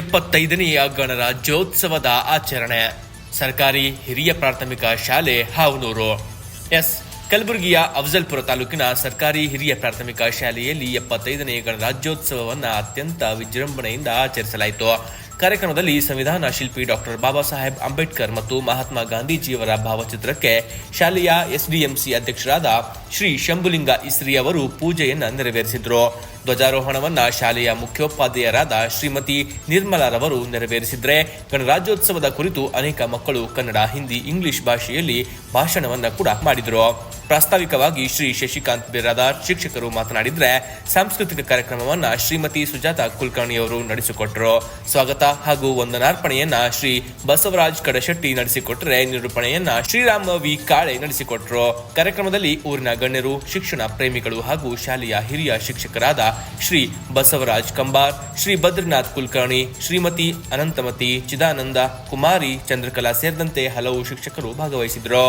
ಎಪ್ಪತ್ತೈದನೆಯ ಗಣರಾಜ್ಯೋತ್ಸವದ ಆಚರಣೆ. ಸರ್ಕಾರಿ ಹಿರಿಯ ಪ್ರಾಥಮಿಕ ಶಾಲೆ, ಹಾವನೂರು. ಎಸ್. ಕಲಬುರಗಿಯ ಅಫಜಲ್ಪುರ ತಾಲೂಕಿನ ಸರ್ಕಾರಿ ಹಿರಿಯ ಪ್ರಾಥಮಿಕ ಶಾಲೆಯಲ್ಲಿ ಎಪ್ಪತ್ತೈದನೇ ಗಣರಾಜ್ಯೋತ್ಸವವನ್ನು ಅತ್ಯಂತ ವಿಜೃಂಭಣೆಯಿಂದ ಆಚರಿಸಲಾಯಿತು. ಕಾರ್ಯಕ್ರಮದಲ್ಲಿ ಸಂವಿಧಾನ ಶಿಲ್ಪಿ ಡಾಕ್ಟರ್ ಬಾಬಾ ಸಾಹೇಬ್ ಅಂಬೇಡ್ಕರ್ ಮತ್ತು ಮಹಾತ್ಮ ಗಾಂಧೀಜಿಯವರ ಭಾವಚಿತ್ರಕ್ಕೆ ಶಾಲೆಯ ಎಸ್ಡಿಎಂಸಿ ಅಧ್ಯಕ್ಷರಾದ ಶ್ರೀ ಶಂಭುಲಿಂಗ ಇಸ್ರಿ ಅವರು ಪೂಜೆಯನ್ನು ನೆರವೇರಿಸಿದ್ರು. ಧ್ವಜಾರೋಹಣವನ್ನ ಶಾಲೆಯ ಮುಖ್ಯೋಪಾಧ್ಯಾಯರಾದ ಶ್ರೀಮತಿ ನಿರ್ಮಲಾರವರು ನೆರವೇರಿಸಿದ್ರೆ. ಗಣರಾಜ್ಯೋತ್ಸವದ ಕುರಿತು ಅನೇಕ ಮಕ್ಕಳು ಕನ್ನಡ, ಹಿಂದಿ, ಇಂಗ್ಲಿಷ್ ಭಾಷೆಯಲ್ಲಿ ಭಾಷಣವನ್ನ ಕೂಡ ಮಾಡಿದರು. ಪ್ರಾಸ್ತಾವಿಕವಾಗಿ ಶ್ರೀ ಶಶಿಕಾಂತ್ ಬಿರಾದಾರ್ ಶಿಕ್ಷಕರು ಮಾತನಾಡಿದ್ರೆ ಸಾಂಸ್ಕೃತಿಕ ಕಾರ್ಯಕ್ರಮವನ್ನ ಶ್ರೀಮತಿ ಸುಜಾತ ಕುಲಕರ್ಣಿಯವರು ನಡೆಸಿಕೊಟ್ಟರು ಸ್ವಾಗತ ಹಾಗೂ ವಂದನಾರ್ಪಣೆಯನ್ನ ಶ್ರೀ ಬಸವರಾಜ್ ಕಡಶೆಟ್ಟಿ ನಡೆಸಿಕೊಟ್ಟರೆ ನಿರೂಪಣೆಯನ್ನ ಶ್ರೀರಾಮ ವಿ. ಕಾಳೆ ನಡೆಸಿಕೊಟ್ಟರು ಕಾರ್ಯಕ್ರಮದಲ್ಲಿ ಊರಿನ ಗಣ್ಯರು, ಶಿಕ್ಷಣ ಪ್ರೇಮಿಗಳು ಹಾಗೂ ಶಾಲೆಯ ಹಿರಿಯ ಶಿಕ್ಷಕರಾದ ಶ್ರೀ ಬಸವರಾಜ್ ಕಂಬಾರ್, ಶ್ರೀ ಬದ್ರನಾಥ್ ಕುಲಕರ್ಣಿ, ಶ್ರೀಮತಿ ಅನಂತಮತಿ, ಚಿದಾನಂದ, ಕುಮಾರಿ ಚಂದ್ರಕಲಾ ಸೇರಿದಂತೆ ಹಲವು ಶಿಕ್ಷಕರು ಭಾಗವಹಿಸಿದರು